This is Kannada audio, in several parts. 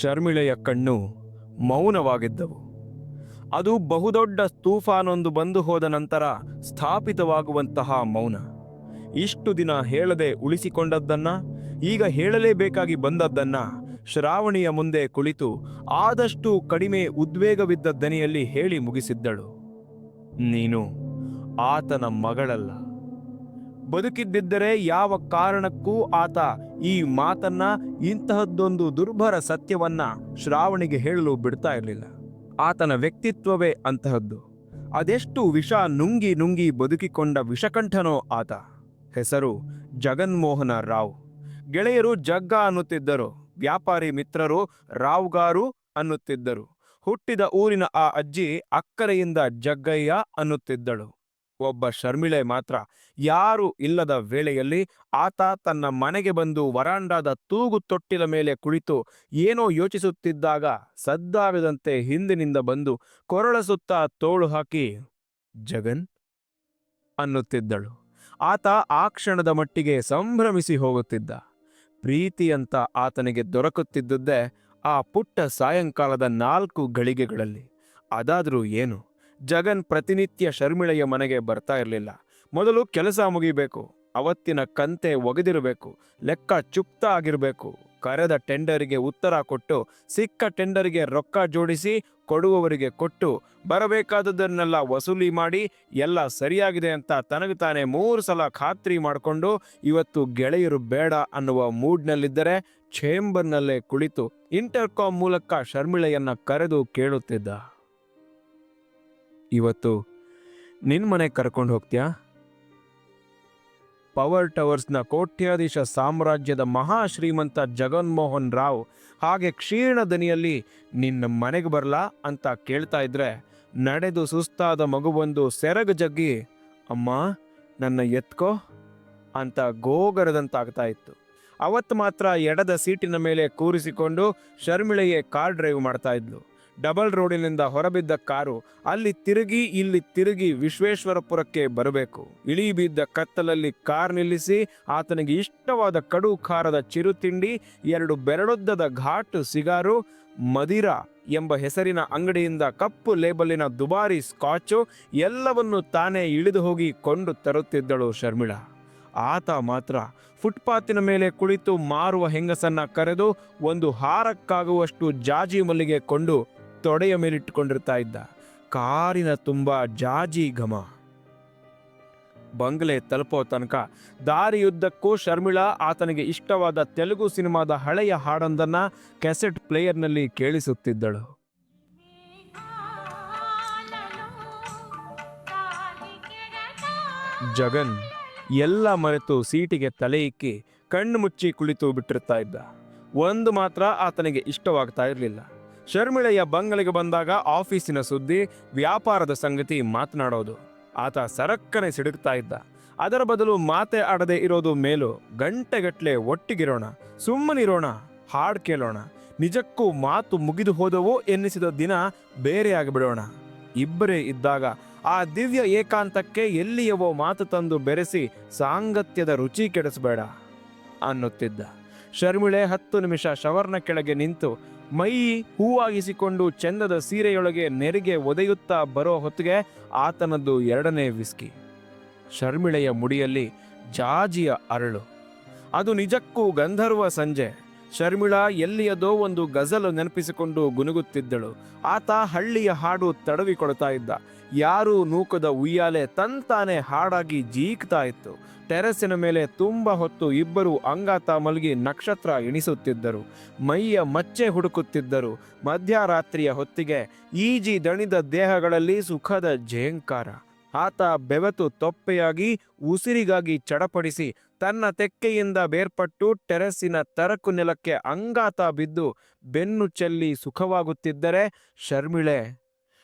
ಶರ್ಮಿಳೆಯ ಕಣ್ಣು ಮೌನವಾಗಿದ್ದವು. ಅದು ಬಹುದೊಡ್ಡ ತೂಫಾನೊಂದು ಬಂದು ಹೋದ ನಂತರ ಸ್ಥಾಪಿತವಾಗುವಂತಹ ಮೌನ. ಇಷ್ಟು ದಿನ ಹೇಳದೆ ಉಳಿಸಿಕೊಂಡದ್ದನ್ನ, ಈಗ ಹೇಳಲೇಬೇಕಾಗಿ ಬಂದದ್ದನ್ನ ಶ್ರಾವಣಿಯ ಮುಂದೆ ಕುಳಿತು ಆದಷ್ಟು ಕಡಿಮೆ ಉದ್ವೇಗವಿದ್ದ ದನಿಯಲ್ಲಿ ಹೇಳಿ ಮುಗಿಸಿದ್ದಳು. ನೀನು ಆತನ ಮಗಳಲ್ಲ. ಬದುಕಿದ್ದಿದ್ದರೆ ಯಾವ ಕಾರಣಕ್ಕೂ ಆತ ಈ ಮಾತನ್ನ, ಇಂತಹದ್ದೊಂದು ದುರ್ಭರ ಸತ್ಯವನ್ನ ಶ್ರಾವಣಿಗೆ ಹೇಳಲು ಬಿಡ್ತಾ ಇರಲಿಲ್ಲ. ಆತನ ವ್ಯಕ್ತಿತ್ವವೇ ಅಂತಹದ್ದು. ಅದೆಷ್ಟು ವಿಷ ನುಂಗಿ ನುಂಗಿ ಬದುಕಿಕೊಂಡ ವಿಷಕಂಠನೋ ಆತ. ಹೆಸರು ಜಗನ್ಮೋಹನ ರಾವ್. ಗೆಳೆಯರು ಜಗ್ಗ ಅನ್ನುತ್ತಿದ್ದರು. ವ್ಯಾಪಾರಿ ಮಿತ್ರರು ರಾವ್ಗಾರು ಅನ್ನುತ್ತಿದ್ದರು. ಹುಟ್ಟಿದ ಊರಿನ ಆ ಅಜ್ಜಿ ಅಕ್ಕರೆಯಿಂದ ಜಗ್ಗಯ್ಯ ಅನ್ನುತ್ತಿದ್ದಳು. ಒಬ್ಬ ಶರ್ಮಿಳೆ ಮಾತ್ರ ಯಾರು ಇಲ್ಲದ ವೇಳೆಯಲ್ಲಿ ಆತ ತನ್ನ ಮನೆಗೆ ಬಂದು ವರಾಂಡಾದ ತೂಗು ತೊಟ್ಟಿದ ಮೇಲೆ ಕುಳಿತು ಏನೋ ಯೋಚಿಸುತ್ತಿದ್ದಾಗ ಸದ್ದಾವಿದಂತೆ ಹಿಂದಿನಿಂದ ಬಂದು ಕೊರಳ ಸುತ್ತ ತೋಳು ಹಾಕಿ, ಜಗನ್, ಅನ್ನುತ್ತಿದ್ದಳು. ಆತ ಆ ಕ್ಷಣದ ಮಟ್ಟಿಗೆ ಸಂಭ್ರಮಿಸಿ ಹೋಗುತ್ತಿದ್ದ. ಪ್ರೀತಿ ಅಂತ ಆತನಿಗೆ ದೊರಕುತ್ತಿದ್ದುದೇ ಆ ಪುಟ್ಟ ಸಾಯಂಕಾಲದ ನಾಲ್ಕು ಗಳಿಗೆಗಳಲ್ಲಿ. ಅದಾದರೂ ಏನು? ಜಗನ್ ಪ್ರತಿನಿತ್ಯ ಶರ್ಮಿಳೆಯ ಮನೆಗೆ ಬರ್ತಾ ಇರಲಿಲ್ಲ. ಮೊದಲು ಕೆಲಸ ಮುಗಿಬೇಕು, ಅವತ್ತಿನ ಕಂತೆ ಒಗೆದಿರಬೇಕು, ಲೆಕ್ಕ ಚುಪ್ತ ಆಗಿರಬೇಕು. ಕರೆದ ಟೆಂಡರಿಗೆ ಉತ್ತರ ಕೊಟ್ಟು, ಸಿಕ್ಕ ಟೆಂಡರಿಗೆ ರೊಕ್ಕ ಜೋಡಿಸಿ ಕೊಡುವವರಿಗೆ ಕೊಟ್ಟು ಬರಬೇಕಾದದನ್ನೆಲ್ಲ ವಸೂಲಿ ಮಾಡಿ, ಎಲ್ಲ ಸರಿಯಾಗಿದೆ ಅಂತ ತನಗೆ ತಾನೇ ಮೂರು ಸಲ ಖಾತ್ರಿ ಮಾಡಿಕೊಂಡು, ಇವತ್ತು ಗೆಳೆಯರು ಬೇಡ ಅನ್ನುವ ಮೂಡ್ನಲ್ಲಿದ್ದರೆ ಛೇಂಬರ್ನಲ್ಲೇ ಕುಳಿತು ಇಂಟರ್ಕಾಮ್ ಮೂಲಕ ಶರ್ಮಿಳೆಯನ್ನು ಕರೆದು ಕೇಳುತ್ತಿದ್ದ. ಇವತ್ತು ನಿನ್ನ ಮನೆಗೆ ಕರ್ಕೊಂಡು ಹೋಗ್ತೀಯಾ? ಪವರ್ ಟವರ್ಸ್ನ ಕೋಟ್ಯಾಧೀಶ ಸಾಮ್ರಾಜ್ಯದ ಮಹಾ ಶ್ರೀಮಂತ ಜಗನ್ಮೋಹನ್ ರಾವ್ ಹಾಗೆ ಕ್ಷೀಣ ದನಿಯಲ್ಲಿ ನಿನ್ನ ಮನೆಗೆ ಬರಲಾ ಅಂತ ಕೇಳ್ತಾ ಇದ್ರೆ ನಡೆದು ಸುಸ್ತಾದ ಮಗುವೊಂದು ಸೆರಗು ಜಗ್ಗಿ, ಅಮ್ಮ, ನನ್ನ ಎತ್ಕೋ? ಅಂತ ಗೋಗರದಂತಾಗ್ತಾ ಇತ್ತು. ಅವತ್ತು ಮಾತ್ರ ಎಡದ ಸೀಟಿನ ಮೇಲೆ ಕೂರಿಸಿಕೊಂಡು ಶರ್ಮಿಳೆಯೇ ಕಾರ್ ಡ್ರೈವ್ ಮಾಡ್ತಾ ಇದ್ಲು. ಡಬಲ್ ರೋಡಿನಿಂದ ಹೊರಬಿದ್ದ ಕಾರು ಅಲ್ಲಿ ತಿರುಗಿ, ಇಲ್ಲಿ ತಿರುಗಿ ವಿಶ್ವೇಶ್ವರಪುರಕ್ಕೆ ಬರಬೇಕು. ಇಳಿ ಬಿದ್ದ ಕತ್ತಲಲ್ಲಿ ಕಾರ್ ನಿಲ್ಲಿಸಿ, ಆತನಿಗೆ ಇಷ್ಟವಾದ ಕಡು ಖಾರದ ಚಿರುತಿಂಡಿ ಎರಡು ಬೆರಳುದ್ದದ ಘಾಟು ಸಿಗಾರು, ಮದಿರಾ ಎಂಬ ಹೆಸರಿನ ಅಂಗಡಿಯಿಂದ ಕಪ್ಪು ಲೇಬಲಿನ ದುಬಾರಿ ಸ್ಕಾಚು ಎಲ್ಲವನ್ನು ತಾನೇ ಇಳಿದು ಹೋಗಿ ಕೊಂಡು ತರುತ್ತಿದ್ದಳು ಶರ್ಮಿಳಾ. ಆತ ಮಾತ್ರ ಫುಟ್ಪಾತಿನ ಮೇಲೆ ಕುಳಿತು ಮಾರುವ ಹೆಂಗಸನ್ನ ಕರೆದು ಒಂದು ಹಾರಕ್ಕಾಗುವಷ್ಟು ಜಾಜಿ ಮಲ್ಲಿಗೆ ಕೊಂಡು ತೊಡೆಯ ಮೇಲಿಟ್ಟುಕೊಂಡಿರ್ತಾ ಇದ್ದ ಕಾರಿನ ತುಂಬ ಜಾಜಿ ಘಮ. ಬಂಗ್ಲೆ ತಲುಪೋ ತನಕ ದಾರಿಯುದ್ದಕ್ಕೂ ಶರ್ಮಿಳಾ ಆತನಿಗೆ ಇಷ್ಟವಾದ ತೆಲುಗು ಸಿನಿಮಾದ ಹಳೆಯ ಹಾಡೊಂದನ್ನ ಕ್ಯಾಸೆಟ್ ಪ್ಲೇಯರ್ನಲ್ಲಿ ಕೇಳಿಸುತ್ತಿದ್ದಳು. ಜಗನ್ ಎಲ್ಲ ಮರೆತು ಸೀಟಿಗೆ ತಲೆ ಇಕ್ಕಿ ಕಣ್ಣು ಮುಚ್ಚಿ ಕುಳಿತು ಬಿಟ್ಟಿರ್ತಾ ಇದ್ದ. ಒಂದು ಮಾತ್ರ ಆತನಿಗೆ ಇಷ್ಟವಾಗ್ತಾ ಇರಲಿಲ್ಲ. ಶರ್ಮಿಳೆಯ ಬಂಗಲೆಗೆ ಬಂದಾಗ ಆಫೀಸಿನ ಸುದ್ದಿ, ವ್ಯಾಪಾರದ ಸಂಗತಿ ಮಾತನಾಡೋದು. ಆತ ಸರಕ್ಕನೆ ಸಿಡುಕ್ತಾ ಇದ್ದ. ಅದರ ಬದಲು ಮಾತೆ ಆಡದೆ ಇರೋದು ಮೇಲು ಗಂಟೆಗಟ್ಲೆ ಒಟ್ಟಿಗಿರೋಣ, ಸುಮ್ಮನಿರೋಣ, ಹಾಡ್ ಕೇಳೋಣ, ನಿಜಕ್ಕೂ ಮಾತು ಮುಗಿದು ಹೋದವೋ ಎನ್ನಿಸಿದ ದಿನ ಬೇರೆಯಾಗಿ ಬಿಡೋಣ ಇಬ್ಬರೇ ಇದ್ದಾಗ ಆ ದಿವ್ಯ ಏಕಾಂತಕ್ಕೆ ಎಲ್ಲಿಯವೋ ಮಾತು ತಂದು ಬೆರೆಸಿ ಸಾಂಗತ್ಯದ ರುಚಿ ಕೆಡಿಸಬೇಡ ಅನ್ನುತ್ತಿದ್ದ. ಶರ್ಮಿಳೆ ಹತ್ತು ನಿಮಿಷ ಶವರ್ನ ಕೆಳಗೆ ನಿಂತು ಮೈ ಹೂವಾಗಿಸಿಕೊಂಡು ಚಂದದ ಸೀರೆಯೊಳಗೆ ನೆರಿಗೆ ಒದೆಯುತ್ತಾ ಬರೋ ಹೊತ್ತಿಗೆ ಆತನದ್ದು ಎರಡನೇ ವಿಸ್ಕಿ. ಶರ್ಮಿಳೆಯ ಮುಡಿಯಲ್ಲಿ ಜಾಜಿಯ ಅರಳು. ಅದು ನಿಜಕ್ಕೂ ಗಂಧರ್ವ ಸಂಜೆ. ಶರ್ಮಿಳಾ ಎಲ್ಲಿಯದೋ ಒಂದು ಗಜಲು ನೆನಪಿಸಿಕೊಂಡು ಗುನುಗುತ್ತಿದ್ದಳು. ಆತ ಹಳ್ಳಿಯ ಹಾಡು ತಡವಿಕೊಳ್ತಾ ಇದ್ದ. ಯಾರೂ ನೂಕದ ಉಯ್ಯಾಲೆ ತಂತಾನೆ ಹಾಡಾಗಿ ಜೀಕ್ತಾ ಇತ್ತು ಟೆರೆಸ್ಸಿನ ಮೇಲೆ ತುಂಬ ಹೊತ್ತು ಇಬ್ಬರು ಅಂಗಾತ ಮಲಗಿ ನಕ್ಷತ್ರ ಎಣಿಸುತ್ತಿದ್ದರು. ಮೈಯ ಮಚ್ಚೆ ಹುಡುಕುತ್ತಿದ್ದರು. ಮಧ್ಯರಾತ್ರಿಯ ಹೊತ್ತಿಗೆ ಈಜಿ ದಣಿದ ದೇಹಗಳಲ್ಲಿ ಸುಖದ ಜಯಂಕಾರ ಆತ ಬೆವತು ತೊಪ್ಪೆಯಾಗಿ ಉಸಿರಿಗಾಗಿ ಚಡಪಡಿಸಿ ತನ್ನ ತೆಕ್ಕೆಯಿಂದ ಬೇರ್ಪಟ್ಟು ಟೆರೆಸ್ಸಿನ ತರಕು ನೆಲಕ್ಕೆ ಅಂಗಾತ ಬಿದ್ದು ಬೆನ್ನು ಚೆಲ್ಲಿ ಸುಖವಾಗುತ್ತಿದ್ದರೆ ಶರ್ಮಿಳೆ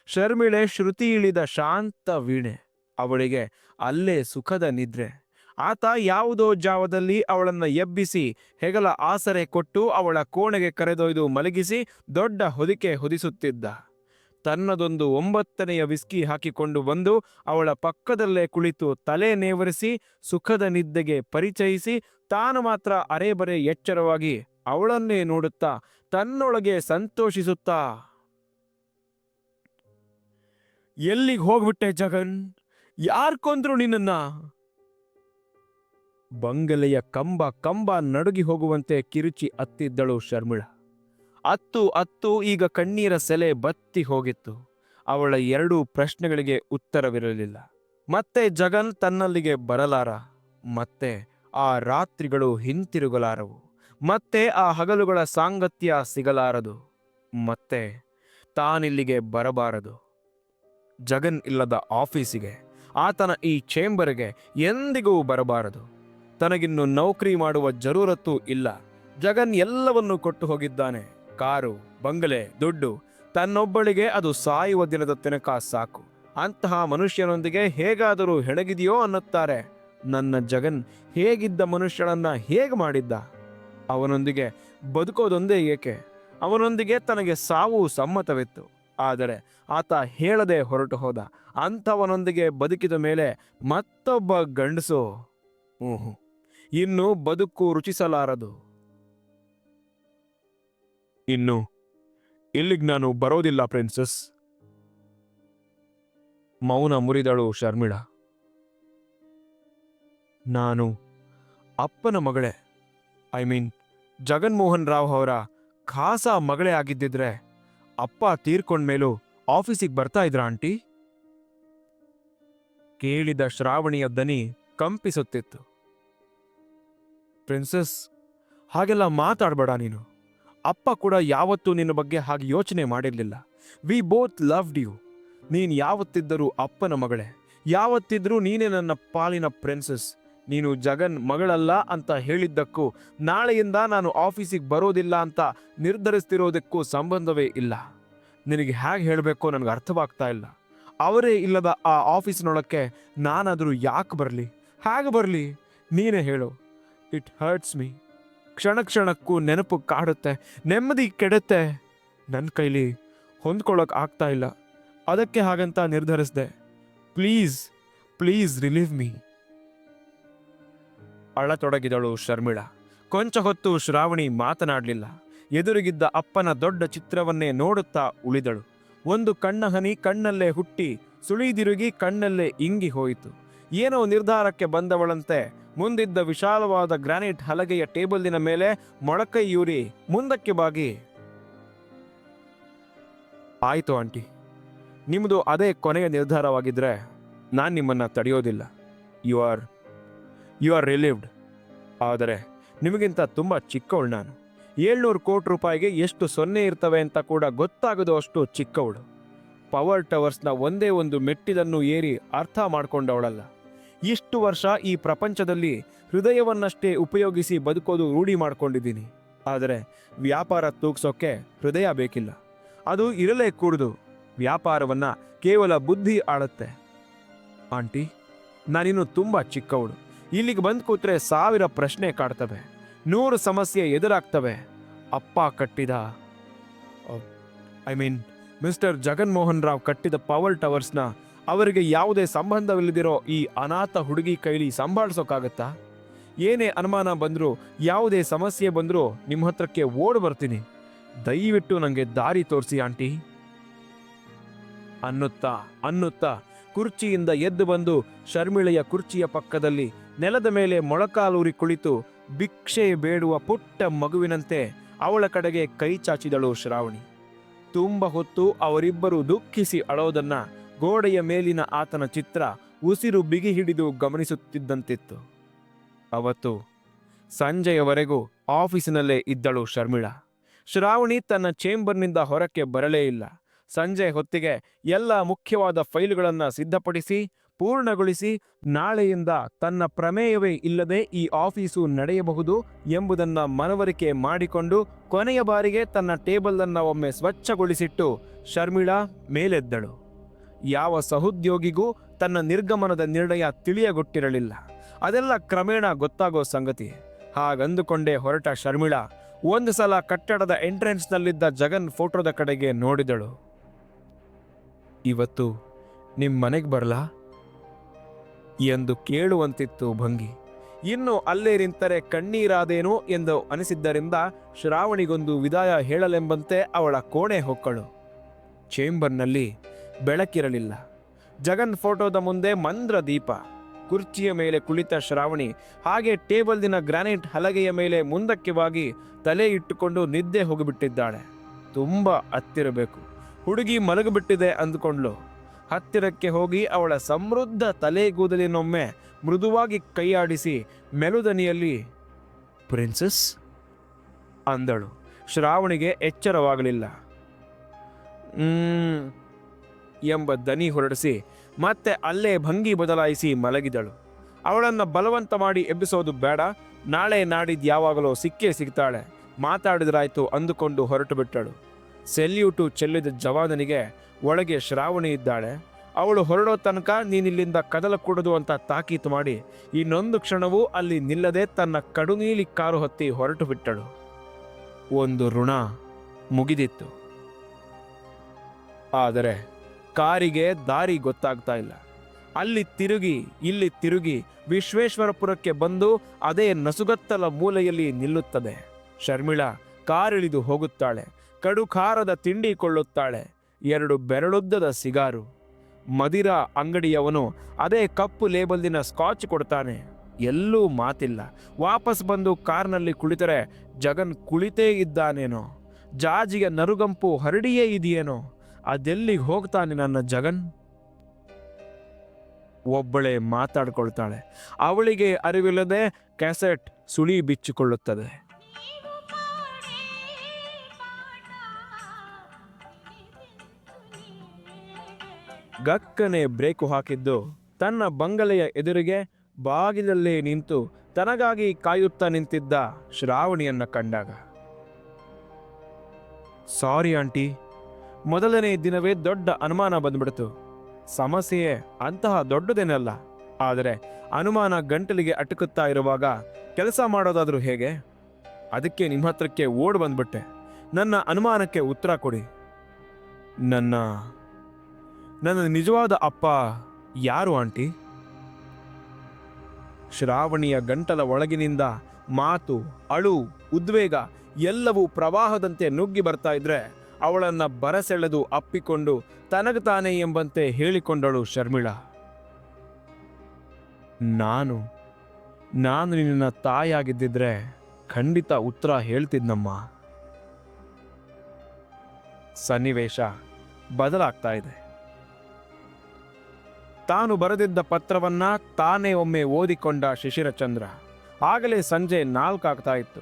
ಶರ್ಮಿಳೆ ಶ್ರುತಿ ಇಳಿದ ಶಾಂತ ವೀಣೆ. ಅವಳಿಗೆ ಅಲ್ಲೇ ಸುಖದ ನಿದ್ರೆ. ಆತ ಯಾವುದೋ ಜಾವದಲ್ಲಿ ಅವಳನ್ನ ಎಬ್ಬಿಸಿ, ಹೆಗಲ ಆಸರೆ ಕೊಟ್ಟು ಅವಳ ಕೋಣೆಗೆ ಕರೆದೊಯ್ದು ಮಲಗಿಸಿ ದೊಡ್ಡ ಹೊದಿಕೆ ಹೊದಿಸುತ್ತಿದ್ದ. ತನ್ನದೊಂದು ಒಂಬತ್ತನೆಯ ವಿಸ್ಕಿ ಹಾಕಿಕೊಂಡು ಬಂದು ಅವಳ ಪಕ್ಕದಲ್ಲೇ ಕುಳಿತು ತಲೆ ನೇವರಿಸಿ, ಸುಖದ ನಿದ್ದೆಗೆ ಪರಿಚಯಿಸಿ, ತಾನು ಮಾತ್ರ ಅರೆಬರೆ ಎಚ್ಚರವಾಗಿ ಅವಳನ್ನೇ ನೋಡುತ್ತಾ ತನ್ನೊಳಗೆ ಸಂತೋಷಿಸುತ್ತಾ ಎಲ್ಲಿಗೆ ಹೋಗ್ಬಿಟ್ಟೆ ಜಗನ್? ಯಾರ್ ಕೊಂದ್ರು ನಿನ್ನನ್ನ? ಬಂಗಲೆಯ ಕಂಬ ಕಂಬ ನಡುಗಿ ಹೋಗುವಂತೆ ಕಿರುಚಿ ಅತ್ತಿದ್ದಳು ಶರ್ಮಿಳ. ಅತ್ತು ಅತ್ತು ಈಗ ಕಣ್ಣೀರ ಸೆಲೆ ಬತ್ತಿ ಹೋಗಿತ್ತು. ಅವಳ ಎರಡೂ ಪ್ರಶ್ನೆಗಳಿಗೆ ಉತ್ತರವಿರಲಿಲ್ಲ. ಮತ್ತೆ ಜಗನ್ ತನ್ನಲ್ಲಿಗೆ ಬರಲಾರ. ಮತ್ತೆ ಆ ರಾತ್ರಿಗಳು ಹಿಂತಿರುಗಲಾರವು. ಮತ್ತೆ ಆ ಹಗಲುಗಳ ಸಾಂಗತ್ಯ ಸಿಗಲಾರದು. ಮತ್ತೆ ತಾನಿಲ್ಲಿಗೆ ಬರಬಾರದು. ಜಗನ್ ಇಲ್ಲದ ಆಫೀಸಿಗೆ, ಆತನ ಈ ಚೇಂಬರ್ಗೆ ಎಂದಿಗೂ ಬರಬಾರದು. ತನಗಿನ್ನು ನೌಕರಿ ಮಾಡುವ ಜರೂರತ್ತು ಇಲ್ಲ. ಜಗನ್ ಎಲ್ಲವನ್ನೂ ಕೊಟ್ಟು ಹೋಗಿದ್ದಾನೆ. ಕಾರು, ಬಂಗಲೆ, ದುಡ್ಡು, ತನ್ನೊಬ್ಬಳಿಗೆ ಅದು ಸಾಯುವ ದಿನದ ತನಕ ಸಾಕು. ಅಂತಹ ಮನುಷ್ಯನೊಂದಿಗೆ ಹೇಗಾದರೂ ಹೆಣಗಿದೆಯೋ ಅನ್ನುತ್ತಾರೆ. ನನ್ನ ಜಗನ್ ಹೇಗಿದ್ದ ಮನುಷ್ಯನನ್ನ ಹೇಗೆ ಮಾಡಿದ್ದ? ಅವನೊಂದಿಗೆ ಬದುಕೋದೊಂದೇ ಏಕೆ? ಅವನೊಂದಿಗೆ ತನಗೆ ಸಾವು ಸಮ್ಮತವಿತ್ತು. ಆದರೆ ಆತ ಹೇಳದೆ ಹೊರಟು ಹೋದ. ಅಂಥವನೊಂದಿಗೆ ಬದುಕಿದ ಮೇಲೆ ಮತ್ತೊಬ್ಬ ಗಂಡಸು ಹ್ಞೂ ಇನ್ನು ಬದುಕು ರುಚಿಸಲಾರದು. ಇನ್ನು ಇಲ್ಲಿಗೆ ನಾನು ಬರೋದಿಲ್ಲ ಪ್ರಿನ್ಸಸ್. ಮೌನ ಮುರಿದಳು ಶರ್ಮಿಳ. ನಾನು ಅಪ್ಪನ ಮಗಳೇ. ಐ ಮೀನ್ ಜಗನ್ಮೋಹನ್ ರಾವ್ ಅವರ ಖಾಸ ಮಗಳೇ ಆಗಿದ್ದಿದ್ರೆ ಅಪ್ಪ ತೀರ್ಕೊಂಡ್ಮೇಲೂ ಆಫೀಸಿಗೆ ಬರ್ತಾ ಇದ್ರ ಆಂಟಿ? ಕೇಳಿದ ಶ್ರಾವಣಿಯ ದನಿ ಕಂಪಿಸುತ್ತಿತ್ತು. ಪ್ರಿನ್ಸಸ್, ಹಾಗೆಲ್ಲ ಮಾತಾಡಬೇಡ ನೀನು. ಅಪ್ಪ ಕೂಡ ಯಾವತ್ತೂ ನಿನ್ನ ಬಗ್ಗೆ ಹಾಗೆ ಯೋಚನೆ ಮಾಡಿರಲಿಲ್ಲ. We both loved you. ನೀನು ಯಾವತ್ತಿದ್ದರೂ ಅಪ್ಪನ ಮಗಳೇ. ಯಾವತ್ತಿದ್ರೂ ನೀನೇ ನನ್ನ ಪಾಲಿನ ಪ್ರಿನ್ಸಸ್. ನೀನು ಜಗನ್ ಮಗಳಲ್ಲ ಅಂತ ಹೇಳಿದ್ದಕ್ಕೂ ನಾಳೆಯಿಂದ ನಾನು ಆಫೀಸಿಗೆ ಬರೋದಿಲ್ಲ ಅಂತ ನಿರ್ಧರಿಸ್ತಿರೋದಕ್ಕೂ ಸಂಬಂಧವೇ ಇಲ್ಲ. ನಿನಗೆ ಹೇಗೆ ಹೇಳಬೇಕೋ ನನಗೆ ಅರ್ಥವಾಗ್ತಾ ಇಲ್ಲ. ಅವರೇ ಇಲ್ಲದ ಆ ಆಫೀಸ್ನೊಳಕ್ಕೆ ನಾನಾದರೂ ಯಾಕೆ ಬರಲಿ? ಹೇಗೆ ಬರಲಿ? ನೀನೇ ಹೇಳು. ಇಟ್ ಹರ್ಟ್ಸ್ ಮೀ ಕ್ಷಣ ಕ್ಷಣಕ್ಕೂ ನೆನಪು ಕಾಡುತ್ತೆ, ನೆಮ್ಮದಿ ಕೆಡುತ್ತೆ. ನನ್ನ ಕೈಲಿ ಹೊಂದ್ಕೊಳ್ಳೋಕೆ ಆಗ್ತಾ ಇಲ್ಲ. ಅದಕ್ಕೆ ಹಾಗಂತ ನಿರ್ಧರಿಸಿದೆ. ಪ್ಲೀಸ್ ಪ್ಲೀಸ್ ರಿಲೀವ್ ಮೀ ಅಳತೊಡಗಿದಳು ಶರ್ಮಿಳಾ. ಕೊಂಚ ಹೊತ್ತು ಶ್ರಾವಣಿ ಮಾತನಾಡಲಿಲ್ಲ. ಎದುರಿಗಿದ್ದ ಅಪ್ಪನ ದೊಡ್ಡ ಚಿತ್ರವನ್ನೇ ನೋಡುತ್ತಾ ಉಳಿದಳು. ಒಂದು ಕಣ್ಣ ಹನಿ ಕಣ್ಣಲ್ಲೇ ಹುಟ್ಟಿ ಸುಳಿದಿರುಗಿ ಕಣ್ಣಲ್ಲೇ ಇಂಗಿ ಹೋಯಿತು. ಏನೋ ನಿರ್ಧಾರಕ್ಕೆ ಬಂದವಳಂತೆ. ಮುಂದಿದ್ದ ವಿಶಾಲವಾದ ಗ್ರಾನೈಟ್ ಹಲಗೆಯ ಟೇಬಲಿನ ಮೇಲೆ ಮೊಳಕೈಯೂರಿ ಮುಂದಕ್ಕೆ ಬಾಗಿ. ಆಯ್ತು ಆಂಟಿ. ನಿಮ್ಮದು ಅದೇ ಕೊನೆಯ ನಿರ್ಧಾರವಾಗಿದ್ರೆ ನಾನು ನಿಮ್ಮನ್ನ ತಡೆಯೋದಿಲ್ಲ. You are you are relieved ಆದರೆ ನಿಮಗಿಂತ ತುಂಬ ಚಿಕ್ಕವಳು ನಾನು. ಏಳ್ನೂರು ಕೋಟಿ ರೂಪಾಯಿಗೆ ಎಷ್ಟು ಸೊನ್ನೆ ಇರ್ತವೆ ಅಂತ ಕೂಡ ಗೊತ್ತಾಗದು ಅಷ್ಟು ಚಿಕ್ಕವಳು. ಪವರ್ ಟವರ್ಸ್ನ ಒಂದೇ ಒಂದು ಮೆಟ್ಟಿದನ್ನು ಏರಿ ಅರ್ಥ ಮಾಡಿಕೊಂಡವಳಲ್ಲ. ಇಷ್ಟು ವರ್ಷ ಈ ಪ್ರಪಂಚದಲ್ಲಿ ಹೃದಯವನ್ನಷ್ಟೇ ಉಪಯೋಗಿಸಿ ಬದುಕೋದು ರೂಢಿ ಮಾಡ್ಕೊಂಡಿದ್ದೀನಿ. ಆದರೆ ವ್ಯಾಪಾರ ತೂಗ್ಸೋಕ್ಕೆ ಹೃದಯ ಬೇಕಿಲ್ಲ. ಅದು ಇರಲೇ ಕೂಡುದು. ವ್ಯಾಪಾರವನ್ನು ಕೇವಲ ಬುದ್ಧಿ ಆಳುತ್ತೆ. ಆಂಟಿ, ನಾನಿನ್ನು ತುಂಬ ಚಿಕ್ಕವಳು. ಇಲ್ಲಿಗೆ ಬಂದು ಕೂತ್ರೆ ಸಾವಿರ ಪ್ರಶ್ನೆ ಕಾಡ್ತವೆ, ನೂರು ಸಮಸ್ಯೆ ಎದುರಾಗ್ತವೆ. ಅಪ್ಪ ಕಟ್ಟಿದ I mean mister Jaganmohan Rao ಕಟ್ಟಿದ ಪವರ್ ಟವರ್ಸ್ನ ಅವರಿಗೆ ಯಾವುದೇ ಸಂಬಂಧವಿಲ್ಲದಿರೋ ಈ ಅನಾಥ ಹುಡುಗಿ ಕೈಲಿ ಸಂಭಾಳಿಸೋಕ್ಕಾಗತ್ತಾ ಏನೇ ಅನುಮಾನ ಬಂದರೂ, ಯಾವುದೇ ಸಮಸ್ಯೆ ಬಂದರೂ ನಿಮ್ಮ ಹತ್ರಕ್ಕೆ ಓಡ್ ಬರ್ತೀನಿ. ದಯವಿಟ್ಟು ನನಗೆ ದಾರಿ ತೋರಿಸಿ ಆಂಟಿ. ಅನ್ನುತ್ತಾ ಅನ್ನುತ್ತಾ, ಕುರ್ಚಿಯಿಂದ ಎದ್ದು ಬಂದು ಶರ್ಮಿಳೆಯ ಕುರ್ಚಿಯ ಪಕ್ಕದಲ್ಲಿ ನೆಲದ ಮೇಲೆ ಮೊಳಕಾಲೂರಿ ಕುಳಿತು ಭಿಕ್ಷೆ ಬೇಡುವ ಪುಟ್ಟ ಮಗುವಿನಂತೆ ಅವಳ ಕಡೆಗೆ ಕೈ ಚಾಚಿದಳು ಶ್ರಾವಣಿ. ತುಂಬ ಹೊತ್ತು ಅವರಿಬ್ಬರು ದುಃಖಿಸಿ ಅಳೋದನ್ನ ಗೋಡೆಯ ಮೇಲಿನ ಆತನ ಚಿತ್ರ ಉಸಿರು ಬಿಗಿ ಹಿಡಿದು ಗಮನಿಸುತ್ತಿದ್ದಂತಿತ್ತು. ಅವತ್ತು ಸಂಜೆಯವರೆಗೂ ಆಫೀಸಿನಲ್ಲೇ ಇದ್ದಳು ಶರ್ಮಿಳಾ. ಶ್ರಾವಣಿ ತನ್ನ ಚೇಂಬರ್ನಿಂದ ಹೊರಕ್ಕೆ ಬರಲೇ ಇಲ್ಲ. ಸಂಜೆ ಹೊತ್ತಿಗೆ ಎಲ್ಲ ಮುಖ್ಯವಾದ ಫೈಲುಗಳನ್ನು ಸಿದ್ಧಪಡಿಸಿ ಪೂರ್ಣಗೊಳಿಸಿ ನಾಳೆಯಿಂದ ತನ್ನ ಪ್ರಮೇಯವೇ ಇಲ್ಲದೆ ಈ ಆಫೀಸು ನಡೆಯಬಹುದು ಎಂಬುದನ್ನು ಮನವರಿಕೆ ಮಾಡಿಕೊಂಡು ಕೊನೆಯ ಬಾರಿಗೆ ತನ್ನ ಟೇಬಲ್ ಅನ್ನ ಒಮ್ಮೆ ಸ್ವಚ್ಛಗೊಳಿಸಿಟ್ಟು ಶರ್ಮಿಳಾ ಮೇಲೆದ್ದಳು. ಯಾವ ಸಹೋದ್ಯೋಗಿಗೂ ತನ್ನ ನಿರ್ಗಮನದ ನಿರ್ಣಯ ತಿಳಿಯಗೊಟ್ಟಿರಲಿಲ್ಲ. ಅದೆಲ್ಲ ಕ್ರಮೇಣ ಗೊತ್ತಾಗೋ ಸಂಗತಿ. ಹಾಗಂದುಕೊಂಡೇ ಹೊರಟ ಶರ್ಮಿಳಾ ಒಂದು ಸಲ ಕಟ್ಟಡದ ಎಂಟ್ರೆನ್ಸ್ನಲ್ಲಿದ್ದ ಜಗನ್ ಫೋಟೋದ ಕಡೆಗೆ ನೋಡಿದಳು. ಇವತ್ತು ನಿಮ್ಮ ಮನೆಗೆ ಬರಲಾ? ಎಂದು ಕೇಳುವಂತಿತ್ತು ಭಂಗಿ. ಇನ್ನು ಅಲ್ಲೇ ನಿಂತರೆ ಕಣ್ಣೀರಾದೇನೋ ಎಂದು ಅನಿಸಿದ್ದರಿಂದ ಶ್ರಾವಣಿಗೊಂದು ವಿದಾಯ ಹೇಳಲೆಂಬಂತೆ ಅವಳ ಕೋಣೆ ಹೊಕ್ಕಳು. ಚೇಂಬರ್ನಲ್ಲಿ ಬೆಳಕಿರಲಿಲ್ಲ. ಜಗನ್ ಫೋಟೋದ ಮುಂದೆ ಮಂದ್ರ ದೀಪ. ಕುರ್ಚಿಯ ಮೇಲೆ ಕುಳಿತ ಶ್ರಾವಣಿ ಹಾಗೆ ಟೇಬಲ್ದಿನ ಗ್ರಾನೈಟ್ ಹಲಗೆಯ ಮೇಲೆ ಮುಂದಕ್ಕೆ ವಾಗಿ ತಲೆ ಇಟ್ಟುಕೊಂಡು ನಿದ್ದೆ ಹೋಗಿಬಿಟ್ಟಿದ್ದಾಳೆ. ತುಂಬ ಹತ್ತಿರಬೇಕು. ಹುಡುಗಿ ಮಲಗಿಬಿಟ್ಟಿದೆ ಅಂದುಕೊಂಡ್ಲು ಹತ್ತಿರಕ್ಕೆ ಹೋಗಿ ಅವಳ ಸಮೃದ್ಧ ತಲೆಗೂದಲಿನೊಮ್ಮೆ ಮೃದುವಾಗಿ ಕೈಯಾಡಿಸಿ ಮೆಲುದನಿಯಲ್ಲಿ, ಪ್ರಿನ್ಸಸ್, ಅಂದಳು. ಶ್ರಾವಣಿಗೆ ಎಚ್ಚರವಾಗಲಿಲ್ಲ. ಎಂಬ ದನಿ ಹೊರಡಿಸಿ ಮತ್ತೆ ಅಲ್ಲೇ ಭಂಗಿ ಬದಲಾಯಿಸಿ ಮಲಗಿದಳು. ಅವಳನ್ನು ಬಲವಂತ ಮಾಡಿ ಎಬ್ಬಿಸೋದು ಬೇಡ. ನಾಳೆ ನಾಡಿದ್ದು ಯಾವಾಗಲೋ ಸಿಕ್ಕೇ ಸಿಗ್ತಾಳೆ. ಮಾತಾಡಿದ್ರಾಯ್ತು ಅಂದುಕೊಂಡು ಹೊರಟು ಬಿಟ್ಟಳು ಸೆಲ್ಯೂಟು ಚೆಲ್ಲಿದ ಜವಾನನಿಗೆ ಒಳಗೆ ಶ್ರಾವಣಿ ಇದ್ದಾಳೆ. ಅವಳು ಹೊರಡೋ ತನಕ ನೀನಿಲ್ಲಿಂದ ಕದಲಕೂಡದು ಅಂತ ತಾಕೀತು ಮಾಡಿ ಇನ್ನೊಂದು ಕ್ಷಣವೂ ಅಲ್ಲಿ ನಿಲ್ಲದೆ ತನ್ನ ಕಡುನೀಲಿ ಕಾರು ಹೊತ್ತಿ ಹೊರಟು ಬಿಟ್ಟಳು. ಒಂದು ಋಣ ಮುಗಿದಿತ್ತು. ಆದರೆ ಕಾರಿಗೆ ದಾರಿ ಗೊತ್ತಾಗ್ತಾ ಇಲ್ಲ. ಅಲ್ಲಿ ತಿರುಗಿ, ಇಲ್ಲಿ ತಿರುಗಿ ವಿಶ್ವೇಶ್ವರಪುರಕ್ಕೆ ಬಂದು ಅದೇ ನಸುಗತ್ತಲ ಮೂಲೆಯಲ್ಲಿ ನಿಲ್ಲುತ್ತದೆ. ಶರ್ಮಿಳಾ ಕಾರಿಳಿದು ಹೋಗುತ್ತಾಳೆ. ಕಡು ಖಾರದ ತಿಂಡಿ ಕೊಳ್ಳುತ್ತಾಳೆ. ಎರಡು ಬೆರಳುದ್ದದ ಸಿಗಾರು. ಮದಿರ ಅಂಗಡಿಯವನು ಅದೇ ಕಪ್ಪು ಲೇಬಲ್ದಿನ ಸ್ಕಾಚ್ ಕೊಡ್ತಾನೆ. ಎಲ್ಲೂ ಮಾತಿಲ್ಲ. ವಾಪಸ್ ಬಂದು ಕಾರ್ನಲ್ಲಿ ಕುಳಿತರೆ ಜಗನ್ ಕುಳಿತೇ ಇದ್ದಾನೇನೋ. ಜಾಜಿಗೆ ನರುಗಂಪು ಹರಡಿಯೇ ಇದೆಯೇನೋ. ಅದೆಲ್ಲಿಗೆ ಹೋಗ್ತಾನೆ ನನ್ನ ಜಗನ್? ಒಬ್ಬಳೇ ಮಾತಾಡ್ಕೊಳ್ತಾಳೆ. ಅವಳಿಗೆ ಅರಿವಿಲ್ಲದೆ ಕ್ಯಾಸೆಟ್ ಸುಳಿ ಬಿಚ್ಚಿಕೊಳ್ಳುತ್ತದೆ. ಗಕ್ಕನೆ ಬ್ರೇಕು ಹಾಕಿದ್ದು. ತನ್ನ ಬಂಗಲೆಯ ಎದುರಿಗೆ ಬಾಗಿಲಲ್ಲೇ ನಿಂತು ತನಗಾಗಿ ಕಾಯುತ್ತಾ ನಿಂತಿದ್ದ ಶ್ರಾವಣಿಯನ್ನ ಕಂಡಾಗ. Sorry aunty. ಮೊದಲನೇ ದಿನವೇ ದೊಡ್ಡ ಅನುಮಾನ ಬಂದ್ಬಿಡ್ತು. ಸಮಸ್ಯೆ ಅಂತಹ ದೊಡ್ಡದೇನಲ್ಲ. ಆದರೆ ಅನುಮಾನ ಗಂಟಲಿಗೆ ಅಟಕುತ್ತಾ ಇರುವಾಗ ಕೆಲಸ ಮಾಡೋದಾದರೂ ಹೇಗೆ? ಅದಕ್ಕೆ ನಿಮ್ಮ ಹತ್ರಕ್ಕೆ ಓಡ್ ಬಂದ್ಬಿಟ್ಟೆ. ನನ್ನ ಅನುಮಾನಕ್ಕೆ ಉತ್ತರ ಕೊಡಿ. ನನ್ನ ನನ್ನ ನಿಜವಾದ ಅಪ್ಪ ಯಾರು, ಆಂಟಿ? ಶ್ರಾವಣಿಯ ಗಂಟಲ ಒಳಗಿನಿಂದ ಮಾತು, ಅಳು, ಉದ್ವೇಗ ಎಲ್ಲವೂ ಪ್ರವಾಹದಂತೆ ನುಗ್ಗಿ ಬರ್ತಾ ಇದ್ರೆ ಅವಳನ್ನ ಬರಸೆಳೆದು ಅಪ್ಪಿಕೊಂಡು ತನಗತಾನೆ ಎಂಬಂತೆ ಹೇಳಿಕೊಂಡಳು ಶರ್ಮಿಳಾ. ನಾನು ನಾನು ನಿನ್ನ ತಾಯಾಗಿದ್ದಿದ್ರೆ ಖಂಡಿತ ಉತ್ತರ ಹೇಳ್ತಿದ್ನಮ್ಮ. ಸನ್ನಿವೇಶ ಬದಲಾಗ್ತಾ ಇದೆ. ತಾನು ಬರೆದಿದ್ದ ಪತ್ರವನ್ನ ತಾನೇ ಒಮ್ಮೆ ಓದಿಕೊಂಡ ಶಿಶಿರಚಂದ್ರ. ಆಗಲೇ ಸಂಜೆ ನಾಲ್ಕಾಗ್ತಾ ಇತ್ತು.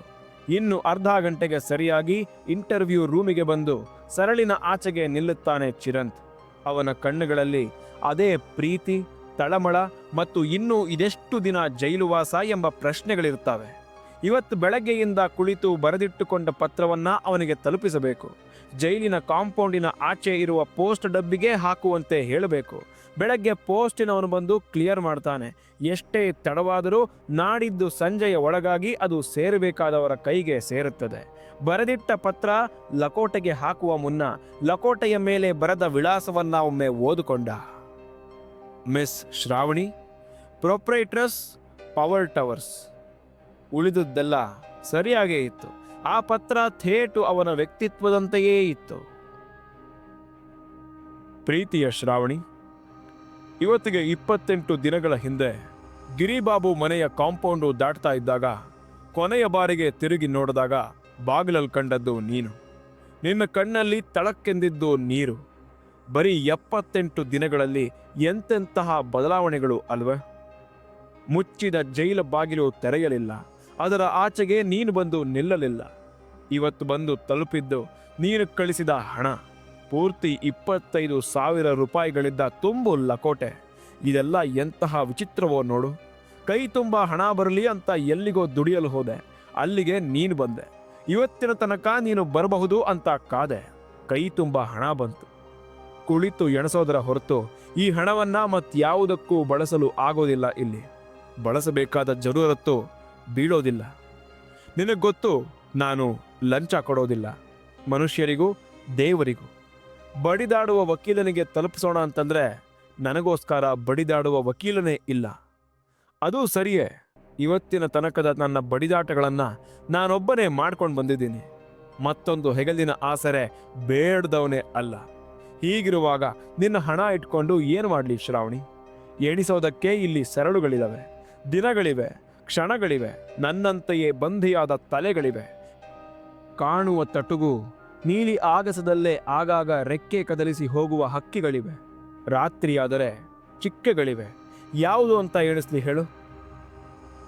ಇನ್ನು ಅರ್ಧ ಗಂಟೆಗೆ ಸರಿಯಾಗಿ ಇಂಟರ್ವ್ಯೂ ರೂಮಿಗೆ ಬಂದು ಸರಳಿನ ಆಚೆಗೆ ನಿಲ್ಲುತ್ತಾನೆ ಚಿರಂತ್. ಅವನ ಕಣ್ಣುಗಳಲ್ಲಿ ಅದೇ ಪ್ರೀತಿ, ತಳಮಳ ಮತ್ತು ಇನ್ನೂ ಇದೆಷ್ಟು ದಿನ ಜೈಲುವಾಸ ಎಂಬ ಪ್ರಶ್ನೆಗಳಿರುತ್ತವೆ. ಇವತ್ತು ಬೆಳಗ್ಗೆಯಿಂದ ಕುಳಿತು ಬರೆದಿಟ್ಟುಕೊಂಡ ಪತ್ರವನ್ನ ಅವನಿಗೆ ತಲುಪಿಸಬೇಕು. ಜೈಲಿನ ಕಾಂಪೌಂಡಿನ ಆಚೆ ಇರುವ ಪೋಸ್ಟ್ ಡಬ್ಬಿಗೆ ಹಾಕುವಂತೆ ಹೇಳಬೇಕು. ಬೆಳಗ್ಗೆ ಪೋಸ್ಟಿನವನು ಬಂದು ಕ್ಲಿಯರ್ ಮಾಡ್ತಾನೆ. ಎಷ್ಟೇ ತಡವಾದರೂ ನಾಡಿದ್ದು ಸಂಜೆಯ ಒಳಗಾಗಿ ಅದು ಸೇರಬೇಕಾದವರ ಕೈಗೆ ಸೇರುತ್ತದೆ. ಬರೆದಿಟ್ಟ ಪತ್ರ ಲಕೋಟೆಗೆ ಹಾಕುವ ಮುನ್ನ ಲಕೋಟೆಯ ಮೇಲೆ ಬರೆದ ವಿಳಾಸವನ್ನ ಒಮ್ಮೆ ಓದಿಕೊಂಡ. Miss Shravani, proprietress power towers. ಉಳಿದುದೆಲ್ಲ ಸರಿಯಾಗೇ ಇತ್ತು. ಆ ಪತ್ರ ಥೇಟು ಅವನ ವ್ಯಕ್ತಿತ್ವದಂತೆಯೇ ಇತ್ತು. ಪ್ರೀತಿಯ ಶ್ರಾವಣಿ ಇವತ್ತಿಗೆ ಇಪ್ಪತ್ತೆಂಟು ದಿನಗಳ ಹಿಂದೆ ಗಿರಿಬಾಬು ಮನೆಯ ಕಾಂಪೌಂಡು ದಾಟ್ತಾ ಇದ್ದಾಗ ಕೊನೆಯ ಬಾರಿಗೆ ತಿರುಗಿ ನೋಡಿದಾಗ ಬಾಗಿಲಲ್ಲಿ ಕಂಡದ್ದು ನೀನು. ನಿನ್ನ ಕಣ್ಣಲ್ಲಿ ತಳಕ್ಕೆಂದಿದ್ದು ನೀರು. ಬರೀ ಎಪ್ಪತ್ತೆಂಟು ದಿನಗಳಲ್ಲಿ ಎಂತೆಂತಹ ಬದಲಾವಣೆಗಳು ಅಲ್ವೇ? ಮುಚ್ಚಿದ ಜೈಲ ಬಾಗಿಲು ತೆರೆಯಲಿಲ್ಲ. ಅದರ ಆಚೆಗೆ ನೀನು ಬಂದು ನಿಲ್ಲಲಿಲ್ಲ. ಇವತ್ತು ಬಂದು ತಲುಪಿದ್ದು ನೀನು ಕಳಿಸಿದ ಹಣ. ಪೂರ್ತಿ ಇಪ್ಪತ್ತೈದು ಸಾವಿರ ರೂಪಾಯಿಗಳಿದ್ದ ತುಂಬು ಲಕೋಟೆ. ಇದೆಲ್ಲ ಎಂತಹ ವಿಚಿತ್ರವೋ ನೋಡು. ಕೈ ತುಂಬ ಹಣ ಬರಲಿ ಅಂತ ಎಲ್ಲಿಗೋ ದುಡಿಯಲು ಹೋದೆ. ಅಲ್ಲಿಗೆ ನೀನು ಬಂದೆ. ಇವತ್ತಿನ ತನಕ ನೀನು ಬರಬಹುದು ಅಂತ ಕಾದೆ. ಕೈ ತುಂಬ ಹಣ ಬಂತು. ಕುಳಿತು ಎಣಸೋದರ ಹೊರತು ಈ ಹಣವನ್ನ ಮತ್ತಾವುದಕ್ಕೂ ಬಳಸಲು ಆಗೋದಿಲ್ಲ ಇಲ್ಲಿ. ಬಳಸಬೇಕಾದ ಜರೂರತ್ತು ಬೀಳೋದಿಲ್ಲ. ನಿನಗೆ ಗೊತ್ತು, ನಾನು ಲಂಚ ಕೊಡೋದಿಲ್ಲ. ಮನುಷ್ಯರಿಗೂ, ದೇವರಿಗೂ. ಬಡಿದಾಡುವ ವಕೀಲನಿಗೆ ತಲುಪಿಸೋಣ ಅಂತಂದ್ರೆ ನನಗೋಸ್ಕರ ಬಡಿದಾಡುವ ವಕೀಲನೇ ಇಲ್ಲ. ಅದು ಸರಿಯೇ, ಇವತ್ತಿನ ತನಕದ ನನ್ನ ಬಡಿದಾಟಗಳನ್ನು ನಾನೊಬ್ಬನೇ ಮಾಡ್ಕೊಂಡು ಬಂದಿದ್ದೀನಿ. ಮತ್ತೊಂದು ಹೆಗಲಿನ ಆಸರೆ ಬೇಡದವನೇ ಅಲ್ಲ. ಹೀಗಿರುವಾಗ ನಿನ್ನ ಹಣ ಇಟ್ಕೊಂಡು ಏನು ಮಾಡಲಿ ಶ್ರಾವಣಿ? ಎಣಿಸೋದಕ್ಕೆ ಇಲ್ಲಿ ಸರಳುಗಳಿದ್ದಾವೆ ದಿನಗಳಿವೆ, ಕ್ಷಣಗಳಿವೆ, ನನ್ನಂತೆಯೇ ಬಂಧಿಯಾದ ತಲೆಗಳಿವೆ. ಕಾಣುವ ತಟುಗು ನೀಲಿ ಆಗಸದಲ್ಲೇ ಆಗಾಗ ರೆಕ್ಕೆ ಕದಲಿಸಿ ಹೋಗುವ ಹಕ್ಕಿಗಳಿವೆ. ರಾತ್ರಿಯಾದರೆ ಚಿಕ್ಕೆಗಳಿವೆ. ಯಾವುದು ಅಂತ ಎಣಿಸ್ಲಿ ಹೇಳು.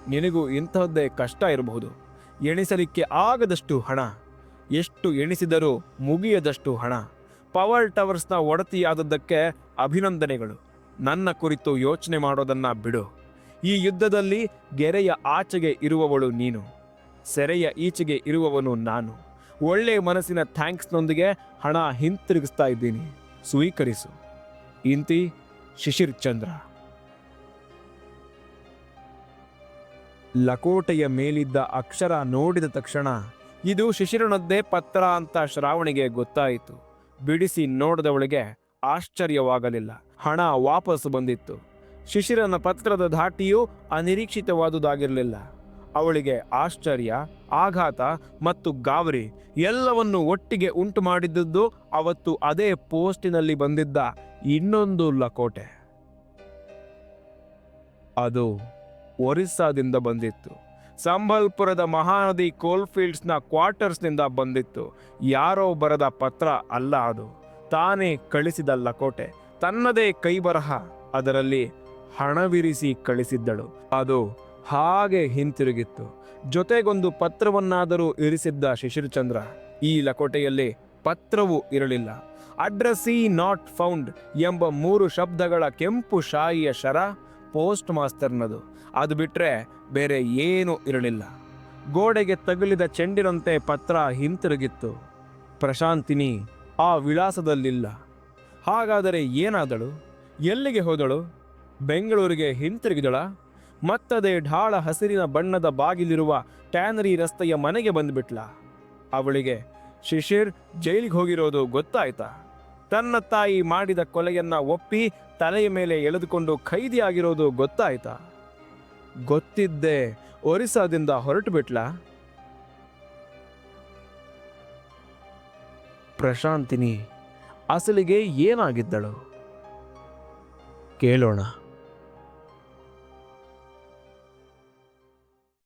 ನಿನಗೂ ಇಂಥದ್ದೇ ಕಷ್ಟ ಇರಬಹುದು. ಎಣಿಸಲಿಕ್ಕೆ ಆಗದಷ್ಟು ಹಣ. ಎಷ್ಟು ಎಣಿಸಿದರೂ ಮುಗಿಯದಷ್ಟು ಹಣ. ಪವರ್ ಟವರ್ಸ್ನ ಒಡತಿಯಾದದ್ದಕ್ಕೆ ಅಭಿನಂದನೆಗಳು. ನನ್ನ ಕುರಿತು ಯೋಚನೆ ಮಾಡೋದನ್ನ ಬಿಡು. ಈ ಯುದ್ಧದಲ್ಲಿ ಗೆರೆಯ ಆಚೆಗೆ ಇರುವವಳು ನೀನು. ಸೆರೆಯ ಈಚೆಗೆ ಇರುವವನು ನಾನು. ಒಳ್ಳೆ ಮನಸ್ಸಿನ ಥ್ಯಾಂಕ್ಸ್ನೊಂದಿಗೆ ಹಣ ಹಿಂತಿರುಗಿಸ್ತಾ ಇದ್ದೀನಿ. ಸ್ವೀಕರಿಸು. ಇಂತಿ, ಶಿಶಿರ್ ಚಂದ್ರ. ಲಕೋಟೆಯ ಮೇಲಿದ್ದ ಅಕ್ಷರ ನೋಡಿದ ತಕ್ಷಣ ಇದು ಶಿಶಿರನದ್ದೇ ಪತ್ರ ಅಂತ ಶ್ರಾವಣಿಗೆ ಗೊತ್ತಾಯಿತು. ಬಿಡಿಸಿ ನೋಡಿದವಳಿಗೆ ಆಶ್ಚರ್ಯವಾಗಲಿಲ್ಲ. ಹಣ ವಾಪಸ್ ಬಂದಿತ್ತು. ಶಿಶಿರನ ಪತ್ರದ ಧಾಟಿಯು ಅನಿರೀಕ್ಷಿತವಾದುದಾಗಿರಲಿಲ್ಲ. ಅವಳಿಗೆ ಆಶ್ಚರ್ಯ, ಆಘಾತ ಮತ್ತು ಗಾವರಿ ಎಲ್ಲವನ್ನು ಒಟ್ಟಿಗೆ ಉಂಟು ಮಾಡಿದ್ದದ್ದು ಅವತ್ತು ಅದೇ ಪೋಸ್ಟಿನಲ್ಲಿ ಬಂದಿದ್ದ ಇನ್ನೊಂದು ಲಕೋಟೆ. ಅದು ಒರಿಸ್ಸಾದಿಂದ ಬಂದಿತ್ತು. ಸಂಬಲ್ಪುರದ ಮಹಾನದಿ ಕೋಲ್ಫೀಲ್ಡ್ಸ್ನ ಕ್ವಾರ್ಟರ್ಸ್ನಿಂದ ಬಂದಿತ್ತು. ಯಾರೋ ಬರದ ಪತ್ರ ಅಲ್ಲ ಅದು. ತಾನೇ ಕಳಿಸಿದ ಲಕೋಟೆ. ತನ್ನದೇ ಕೈಬರಹ ಅದರಲ್ಲಿ ಹಣವಿರಿಸಿ ಕಳಿಸಿದ್ದಳು. ಅದು ಹಾಗೆ ಹಿಂತಿರುಗಿತ್ತು. ಜೊತೆಗೊಂದು ಪತ್ರವನ್ನಾದರೂ ಇರಿಸಿದ್ದ ಶಿಶಿರಚಂದ್ರ, ಈ ಲಕೋಟೆಯಲ್ಲಿ ಪತ್ರವು ಇರಲಿಲ್ಲ. ಅಡ್ರೆಸ್ಸಿ ನಾಟ್ ಫೌಂಡ್ ಎಂಬ ಮೂರು ಶಬ್ದಗಳ ಕೆಂಪು ಶಾಯಿಯ ಶರ ಪೋಸ್ಟ್ ಮಾಸ್ತರ್ನದು. ಅದು ಬಿಟ್ಟರೆ ಬೇರೆ ಏನೂ ಇರಲಿಲ್ಲ. ಗೋಡೆಗೆ ತಗುಲಿದ ಚೆಂಡಿನಂತೆ ಪತ್ರ ಹಿಂತಿರುಗಿತ್ತು. ಪ್ರಶಾಂತಿನಿ ಆ ವಿಳಾಸದಲ್ಲಿಲ್ಲ. ಹಾಗಾದರೆ ಏನಾದಳು? ಎಲ್ಲಿಗೆ ಹೋದಳು? ಬೆಂಗಳೂರಿಗೆ ಹಿಂತಿರುಗಿದಳ? ಮತ್ತದೇ ಢಾಳ ಹಸಿರಿನ ಬಣ್ಣದ ಬಾಗಿಲಿರುವ ಟ್ಯಾನರಿ ರಸ್ತೆಯ ಮನೆಗೆ ಬಂದ್ಬಿಟ್ಲ. ಅವಳಿಗೆ, ಶಿಶಿರ್, ಜೈಲಿಗೆ ಹೋಗಿರೋದು ಗೊತ್ತಾಯ್ತಾ? ತನ್ನ ತಾಯಿ ಮಾಡಿದ ಕೊಲೆಯನ್ನ ಒಪ್ಪಿ ತಲೆಯ ಮೇಲೆ ಎಳೆದುಕೊಂಡು ಖೈದಿಯಾಗಿರೋದು ಗೊತ್ತಾಯ್ತಾ? ಗೊತ್ತಿದ್ದೆ ಒರಿಸ್ಸಾದಿಂದ ಹೊರಟು ಬಿಟ್ಲ ಪ್ರಶಾಂತಿನಿ, ಅಸಲಿಗೆ ಏನಾಗಿದ್ದಳು? ಕೇಳೋಣ.